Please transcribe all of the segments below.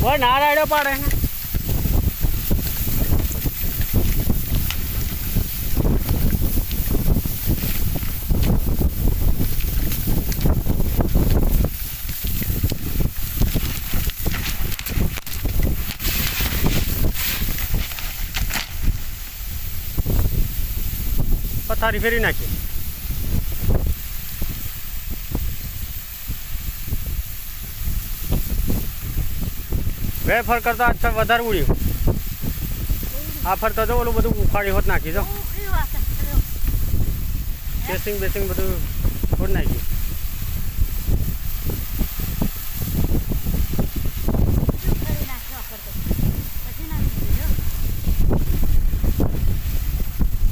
કોઈ ના રાડ્યો પાડે ને પથારી ફેરી નાખી. બે ફર કરતા આજ વધારે ઉડ્યું. આ ફરતા તો ઓલું બધું ઉખાડી હોત નાખી દો કેસિંગ બેસિંગ બધું ખોટ નાખ્યું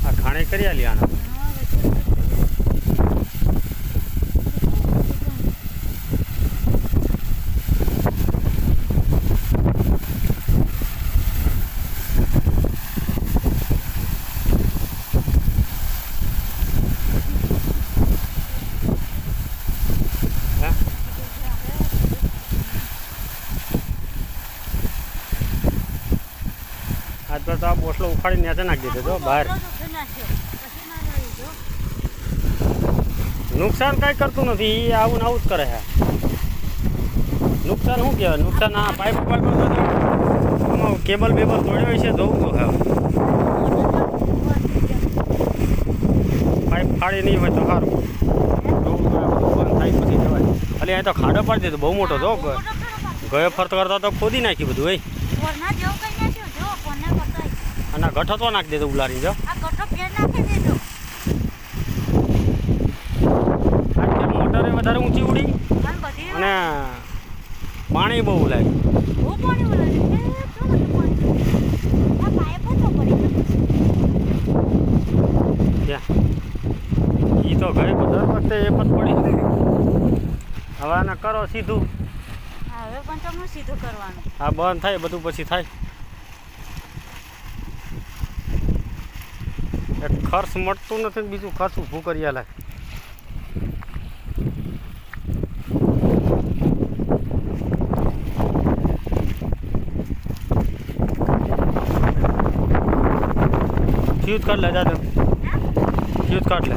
આ ખાણે કરી આલી આના. આજ તો બોસલો ઉખાડી નેચે નાખી દીધો બહાર. નુકસાન કાંઈ કરતું નથી એ આવું ને આવું જ કરે છે. નુકસાન શું કહેવાય? નુકસાન આ પાઇપ પાઇપ આમાં કેબલ બેબલ તોડ્યો છે, જોવું તો હવે પાઇપ ફાડી નહીં હોય તો સારું. થાય પછી ખાલી અહીં તો ખાડો પાડી દીધો, બહુ મોટો, જો, ગયો ફરતો કરતા તો ખોદી નાખ્યું બધું આ ગઠો તો નાખી દેજો ઉલારી જો. મોટરે વધારે ઊંચી ઉડી અને પાણી બહુ લાગે એ તો ઘરે દર વખતે એ પણ પડી. હવે આને કરો સીધું. હવે પણ તમને સીધું કરવાનું. હા બંધ થાય બધું પછી થાય. એક ખર્ચ મળતું નથી ને બીજું ખર્ચ ઊભું કરી આલે. ફ્યુઝ કાઢ લે દાદા ફ્યુઝ કાઢ લે.